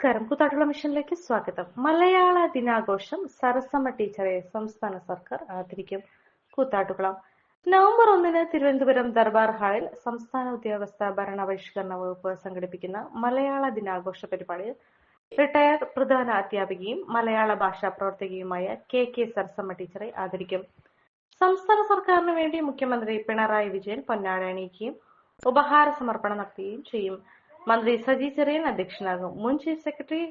നമസ്കാരം. കൂത്താട്ടുള്ള മിഷനിലേക്ക് സ്വാഗതം. മലയാള ദിനാഘോഷം സരസമ്മ ടീച്ചറെ സംസ്ഥാന സർക്കാർ ആദരിക്കും. കൂത്താട്ടുകുളം. നവംബർ ഒന്നിന് തിരുവനന്തപുരം ദർബാർ ഹാളിൽ സംസ്ഥാന ഉദ്യോഗസ്ഥ ഭരണ പരിഷ്കരണ വകുപ്പ് സംഘടിപ്പിക്കുന്ന മലയാള ദിനാഘോഷ പരിപാടിയിൽ റിട്ടയർഡ് പ്രധാന അധ്യാപികയും മലയാള ഭാഷാ പ്രവർത്തകയുമായ കെ കെ സരസമ്മ ടീച്ചറെ ആദരിക്കും. സംസ്ഥാന സർക്കാരിനു വേണ്ടി മുഖ്യമന്ത്രി പിണറായി വിജയൻ പൊന്നാട അണിയിക്കുകയും ഉപഹാര സമർപ്പണം നടത്തുകയും ചെയ്യും. മന്ത്രി സജി ചെറിയൻ അധ്യക്ഷനാകും. മുൻ chief secretary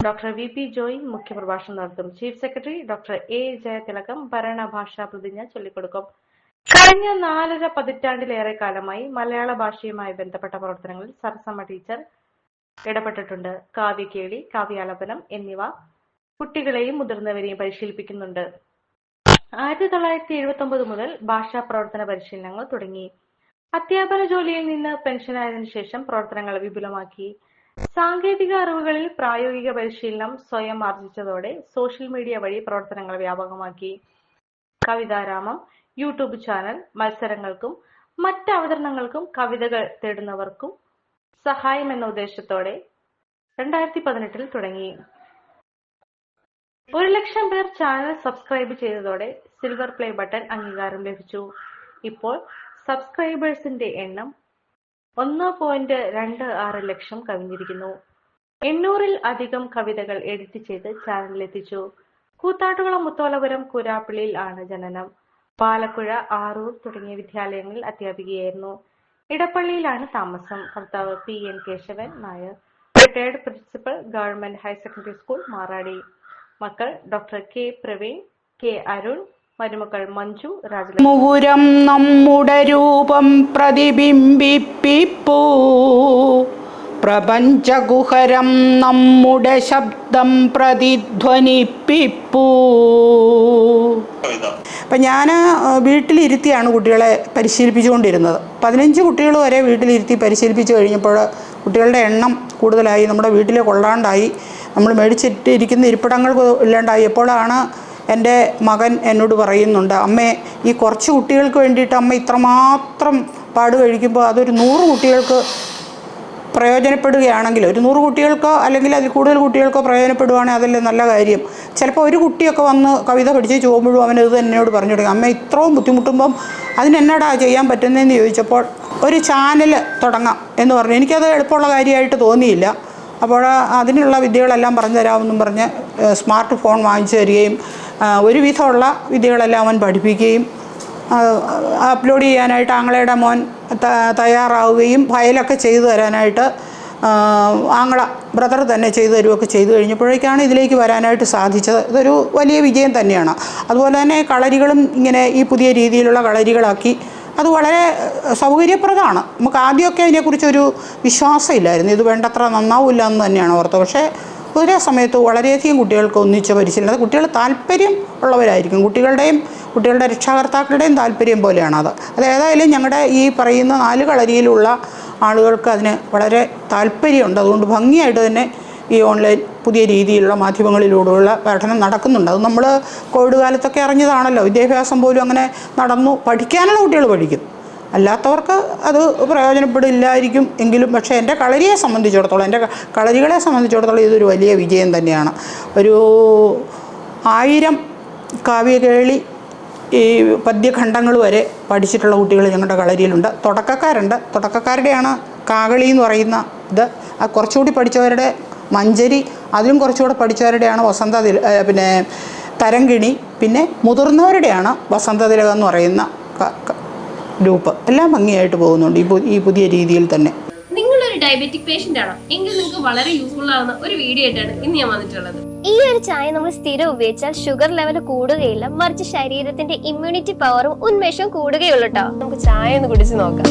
doctor V P Joy മുഖ്യപ്രഭാഷണം നടത്തും. Chief secretary doctor A Jayathilakam ഭരണഭാഷാ പ്രതിജ്ഞ ചൊല്ലിക്കൊടുക്കും. കഴിഞ്ഞ നാലര പതിറ്റാണ്ടിലേറെ കാലമായി മലയാള ഭാഷയുമായി ബന്ധപ്പെട്ട പ്രവർത്തനങ്ങളിൽ സരസമ്മ ടീച്ചർ ഇടപെട്ടിട്ടുണ്ട്. കാവ്യകേളി കാവ്യാലപനം എന്നിവ കുട്ടികളെയും മുതിർന്നവരെയും പരിശീലിപ്പിക്കുന്നുണ്ട്. ആയിരത്തി തൊള്ളായിരത്തി എഴുപത്തി ഒമ്പത് മുതൽ ഭാഷാ പ്രവർത്തന പരിശീലനങ്ങൾ തുടങ്ങി. അധ്യാപന ജോലിയിൽ നിന്ന് പെൻഷനായതിനു ശേഷം പ്രവർത്തനങ്ങൾ വിപുലമാക്കി. സാങ്കേതിക അറിവുകളിൽ പ്രായോഗിക പരിശീലനം സ്വയം ആർജിച്ചതോടെ സോഷ്യൽ മീഡിയ വഴി പ്രവർത്തനങ്ങൾ വ്യാപകമാക്കി. കവിതാരാമം യൂട്യൂബ് ചാനൽ മത്സരങ്ങൾക്കും മറ്റ് അവതരണങ്ങൾക്കും കവിതകൾ തേടുന്നവർക്കും സഹായം എന്ന ഉദ്ദേശത്തോടെ രണ്ടായിരത്തി പതിനെട്ടിൽ തുടങ്ങി. ഒരു ലക്ഷം പേർ ചാനൽ സബ്സ്ക്രൈബ് ചെയ്തതോടെ സിൽവർ പ്ലേ ബട്ടൺ അംഗീകാരം ലഭിച്ചു. ഇപ്പോൾ സബ്സ്ക്രൈബേഴ്സിന്റെ എണ്ണം ഒന്ന് പോയിന്റ് രണ്ട് ആറ് ലക്ഷം കവിഞ്ഞിരിക്കുന്നു. എണ്ണൂറിൽ അധികം കവിതകൾ എഡിറ്റ് ചെയ്ത് ചാനലിലെത്തിച്ചു. കൂത്താട്ടുകുളം മുത്തോലപുരം കുരാപ്പിളിയിൽ ആണ് ജനനം. പാലക്കുഴ ആറൂർ തുടങ്ങിയ വിദ്യാലയങ്ങളിൽ അധ്യാപികയായിരുന്നു. ഇടപ്പള്ളിയിലാണ് താമസം. ഭർത്താവ് P N Keshavan Nair. Retired principal government higher secondary school Maradi. മക്കൾ doctor K Praveen K Arun മരുമക്കൾ മഞ്ജു രാജ മുഹുരം നമ്മുടെ രൂപം പ്രതിബിംബിപ്പിപ്പൂ. പ്രപഞ്ചഗുഹരം നമ്മുടെ ശബ്ദം പ്രതിധ്വനിപ്പിപ്പൂ. അപ്പം ഞാൻ വീട്ടിലിരുത്തിയാണ് കുട്ടികളെ പരിശീലിപ്പിച്ചുകൊണ്ടിരുന്നത്. പതിനഞ്ച് കുട്ടികൾ വരെ വീട്ടിലിരുത്തി പരിശീലിപ്പിച്ചു കഴിഞ്ഞപ്പോൾ കുട്ടികളുടെ എണ്ണം കൂടുതലായി നമ്മുടെ വീട്ടിലെ കൊള്ളാണ്ടായി. നമ്മൾ മേടിച്ചിട്ടിരിക്കുന്ന ഇരിപ്പിടങ്ങൾ ഇല്ലാണ്ടായപ്പോഴാണ് എന്റെ മകൻ എന്നോട് പറയുന്നുണ്ട് അമ്മേ ഈ കുറച്ച് കുട്ടികൾക്ക് വേണ്ടിയിട്ട് അമ്മ ഇത്രമാത്രം പാട് കഴിക്കുമ്പോൾ അതൊരു നൂറ് കുട്ടികൾക്ക് പ്രയോജനപ്പെടുകയാണെങ്കിൽ ഒരു നൂറ് കുട്ടികൾക്കോ അല്ലെങ്കിൽ അതിൽ കൂടുതൽ കുട്ടികൾക്കോ പ്രയോജനപ്പെടുവാണെങ്കിൽ അതല്ലേ നല്ല കാര്യം. ചിലപ്പോൾ ഒരു കുട്ടിയൊക്കെ വന്ന് കവിത പഠിച്ച് ചോമ്പഴും അവൻ ഇത് എന്നോട് പറഞ്ഞു തുടങ്ങി അമ്മ ഇത്രയും ബുദ്ധിമുട്ടുമ്പം അതിനെന്നടാ ചെയ്യാൻ പറ്റുന്നതെന്ന് ചോദിച്ചപ്പോൾ ഒരു ചാനൽ തുടങ്ങാം എന്ന് പറഞ്ഞു. എനിക്കത് എളുപ്പമുള്ള കാര്യമായിട്ട് തോന്നിയില്ല. അപ്പോൾ അതിനുള്ള വിദ്യകളെല്ലാം പറഞ്ഞു തരാമെന്നും പറഞ്ഞ് സ്മാർട്ട് ഫോൺ വാങ്ങിച്ചു തരികയും ഒരുവിധമുള്ള വിദ്യകളെല്ലാം അവൻ പഠിപ്പിക്കുകയും അപ്ലോഡ് ചെയ്യാനായിട്ട് ആങ്ങളയുടെ മോൻ തയ്യാറാവുകയും ഫയലൊക്കെ ചെയ്തു തരാനായിട്ട് ആങ്ങള ബ്രദർ തന്നെ ചെയ്തു തരുമൊക്കെ ചെയ്തു കഴിഞ്ഞപ്പോഴേക്കാണ് ഇതിലേക്ക് വരാനായിട്ട് സാധിച്ചത്. ഇതൊരു വലിയ വിജയം തന്നെയാണ്. അതുപോലെ തന്നെ കളരികളും ഇങ്ങനെ ഈ പുതിയ രീതിയിലുള്ള കളരികളാക്കി അത് വളരെ സൗകര്യപ്രദമാണ്. നമുക്ക് ആദ്യമൊക്കെ അതിനെക്കുറിച്ചൊരു വിശ്വാസമില്ലായിരുന്നു. ഇത് വേണ്ടത്ര നന്നാവില്ല എന്ന് തന്നെയാണ് ഓർത്തത്. പക്ഷേ ഒരേ സമയത്ത് വളരെയധികം കുട്ടികൾക്ക് ഒന്നിച്ച പരിശീലനം അത് കുട്ടികൾ താല്പര്യം ഉള്ളവരായിരിക്കും. കുട്ടികളുടെയും കുട്ടികളുടെ രക്ഷാകർത്താക്കളുടെയും താല്പര്യം പോലെയാണ് അത്. ഏതായാലും ഞങ്ങളുടെ ഈ പറയുന്ന നാല് കളരിയിലുള്ള ആളുകൾക്ക് അതിന് വളരെ താല്പര്യമുണ്ട്. അതുകൊണ്ട് ഭംഗിയായിട്ട് തന്നെ ഈ ഓൺലൈൻ പുതിയ രീതിയിലുള്ള മാധ്യമങ്ങളിലൂടെയുള്ള പഠനം നടക്കുന്നുണ്ട്. അത് നമ്മൾ കോവിഡ് കാലത്തൊക്കെ അറിഞ്ഞതാണല്ലോ. വിദ്യാഭ്യാസം പോലും അങ്ങനെ നടന്നു പഠിക്കാനുള്ള കുട്ടികൾ പഠിക്കും. അല്ലാത്തവർക്ക് അത് പ്രയോജനപ്പെടില്ലായിരിക്കും എങ്കിലും പക്ഷേ എന്റെ കളരിയെ സംബന്ധിച്ചിടത്തോളം എന്റെ കളരികളെ സംബന്ധിച്ചിടത്തോളം ഇതൊരു വലിയ വിജയം തന്നെയാണ്. ഒരു ആയിരം കാവ്യകേളി ഈ പദ്യഖണ്ഡങ്ങൾ വരെ പഠിച്ചിട്ടുള്ള കുട്ടികൾ ഞങ്ങളുടെ കളരിയിലുണ്ട്. തുടക്കക്കാരുണ്ട്. തുടക്കക്കാരുടെയാണ് കാകളി എന്ന് പറയുന്ന ഇത്. ആ കുറച്ചുകൂടി പഠിച്ചവരുടെ മഞ്ചരി അതിലും കുറച്ചുകൂടെ പഠിച്ചവരുടെയാണ് വസന്ത പിന്നെ തരങ്കിണി പിന്നെ മുതിർന്നവരുടെയാണ് വസന്തതിലകം എന്ന് പറയുന്ന ഗ്രൂപ്പ്. എല്ലാം ഭംഗിയായിട്ട് പോകുന്നുണ്ട് ഈ പുതിയ രീതിയിൽ തന്നെ. നിങ്ങളൊരു ഡയബറ്റിക് പേഷ്യന്റ് ആണോ? എങ്കിൽ നിങ്ങൾക്ക് വളരെ യൂസ്ഫുൾ ആവുന്ന ഒരു വീഡിയോ ആയിട്ടാണ് ഇന്ന് ഞാൻ വന്നിട്ടുള്ളത്. ഈ ഒരു ചായ നമ്മൾ സ്ഥിരം ഉപയോഗിച്ചാൽ ഷുഗർ ലെവൽ കൂടുകയില്ല മറിച്ച് ശരീരത്തിന്റെ ഇമ്മ്യൂണിറ്റി പവറും ഉന്മേഷവും കൂടുകയുള്ളൂ കേട്ടോ നമുക്ക് ചായ ഒന്ന് കുടിച്ച് നോക്കാം.